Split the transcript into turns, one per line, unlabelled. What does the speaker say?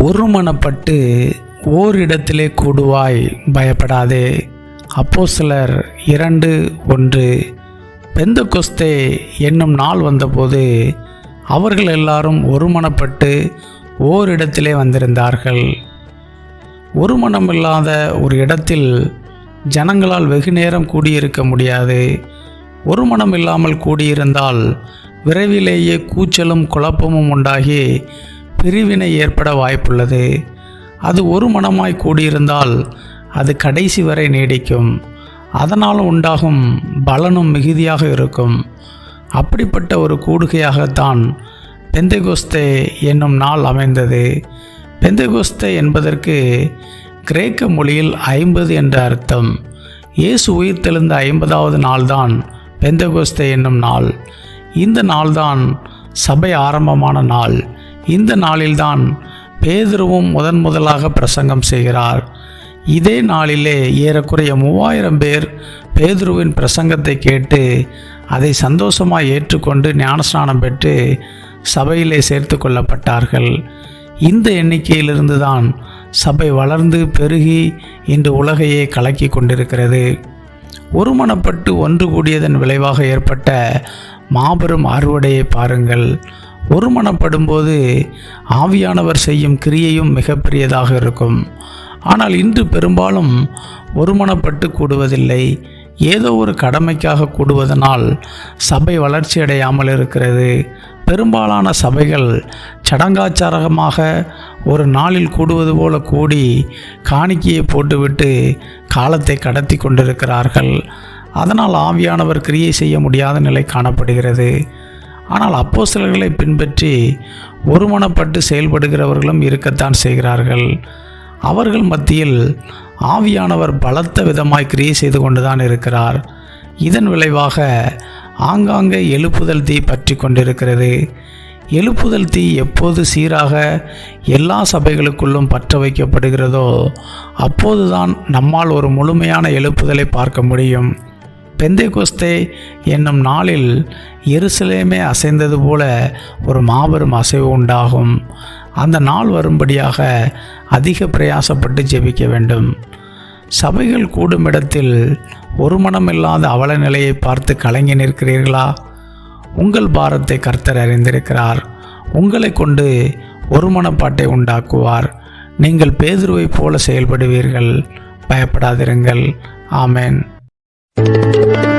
ஒருமனப்பட்டு ஓரிடத்திலே கூடுவாய் பயப்படாதே. அப்போ சிலர் இரண்டு ஒன்று. பெந்த கொஸ்தே என்னும் நாள் வந்தபோது அவர்கள் எல்லாரும் ஒருமனப்பட்டு ஓரிடத்திலே வந்திருந்தார்கள். ஒருமனமில்லாத ஒரு இடத்தில் ஜனங்களால் வெகு நேரம் கூடியிருக்க முடியாது. ஒரு மனம் இல்லாமல் கூடியிருந்தால் விரைவிலேயே கூச்சலும் குழப்பமும் உண்டாகி பிரிவினை ஏற்பட வாய்ப்புள்ளது. அது ஒரு மனமாய் கூடியிருந்தால் அது கடைசி வரை நீடிக்கும். அதனால் உண்டாகும் பலனும் மிகுதியாக இருக்கும். அப்படிப்பட்ட ஒரு கூடுகையாகத்தான் பெந்தைகோஸ்தே என்னும் நாள் அமைந்தது. பெந்தைகோஸ்தே என்பதற்கு கிரேக்க மொழியில் ஐம்பது என்ற அர்த்தம். இயேசு உயிர்த்தெழுந்த ஐம்பதாவது நாள்தான் பெந்தகோஸ்தே என்னும் நாள். இந்த நாள்தான் சபை ஆரம்பமான நாள். இந்த நாளில்தான் பேதுருவும் முதன் முதலாக பிரசங்கம் செய்கிறார். இதே நாளிலே ஏறக்குறைய மூவாயிரம் பேர் பேதுருவின் பிரசங்கத்தை கேட்டு அதை சந்தோஷமாக ஏற்றுக்கொண்டு ஞானஸ்நானம் பெற்று சபையிலே சேர்த்து கொள்ளப்பட்டார்கள். இந்த எண்ணிக்கையிலிருந்து தான் சபை வளர்ந்து பெருகி இன்று உலகையே கலக்கி கொண்டிருக்கிறது. ஒருமனப்பட்டு ஒன்று கூடியதன் விளைவாக ஏற்பட்ட மாபெரும் அறுவடையை பாருங்கள். ஒருமனப்படும்போது ஆவியானவர் செய்யும் கிரியையும் மிகப்பெரியதாக இருக்கும். ஆனால் இன்று பெரும்பாலும் ஒருமனப்பட்டு கூடுவதில்லை. ஏதோ ஒரு கடமைக்காக கூடுவதனால் சபை வளர்ச்சி அடையாமல் இருக்கிறது. பெரும்பாலான சபைகள் சடங்காச்சாரகமாக ஒரு நாளில் கூடுவது போல கூடி காணிக்கையை போட்டுவிட்டு காலத்தை கடத்தி கொண்டிருக்கிறார்கள். அதனால் ஆவியானவர் கிரியை செய்ய முடியாத நிலை காணப்படுகிறது. ஆனால் அப்போ சிலர்களை பின்பற்றி ஒருமனப்பட்டு செயல்படுகிறவர்களும் இருக்கத்தான் செய்கிறார்கள். அவர்கள் மத்தியில் ஆவியானவர் பலத்த விதமாய் கிரியை செய்து கொண்டுதான் இருக்கிறார். இதன் விளைவாக ஆங்காங்கே எழுப்புதல் தீ பற்றி கொண்டிருக்கிறது. எழுப்புதல் தீ எப்போது சீராக எல்லா சபைகளுக்குள்ளும் பற்ற வைக்கப்படுகிறதோ அப்போதுதான் நம்மால் ஒரு முழுமையான எழுப்புதலை பார்க்க முடியும். பெந்தைகொஸ்தே என்னும் நாளில் எருசலேமே அசைந்தது போல ஒரு மாபெரும் அசைவு உண்டாகும். அந்த நாள் வரும்படியாக அதிக பிரயாசப்பட்டு ஜெபிக்க வேண்டும். சபைகள் கூடும் இடத்தில் ஒரு மனமில்லாத அவல நிலையை பார்த்து கலங்கி நிற்கிறீர்களா? உங்கள் பாரத்தை கர்த்தர் அறிந்திருக்கிறார். உங்களை கொண்டு ஒரு மனப்பாட்டை உண்டாக்குவார். நீங்கள் பேதுருவைப் போல செயல்படுவீர்கள். பயப்படாதிருங்கள். ஆமேன். you.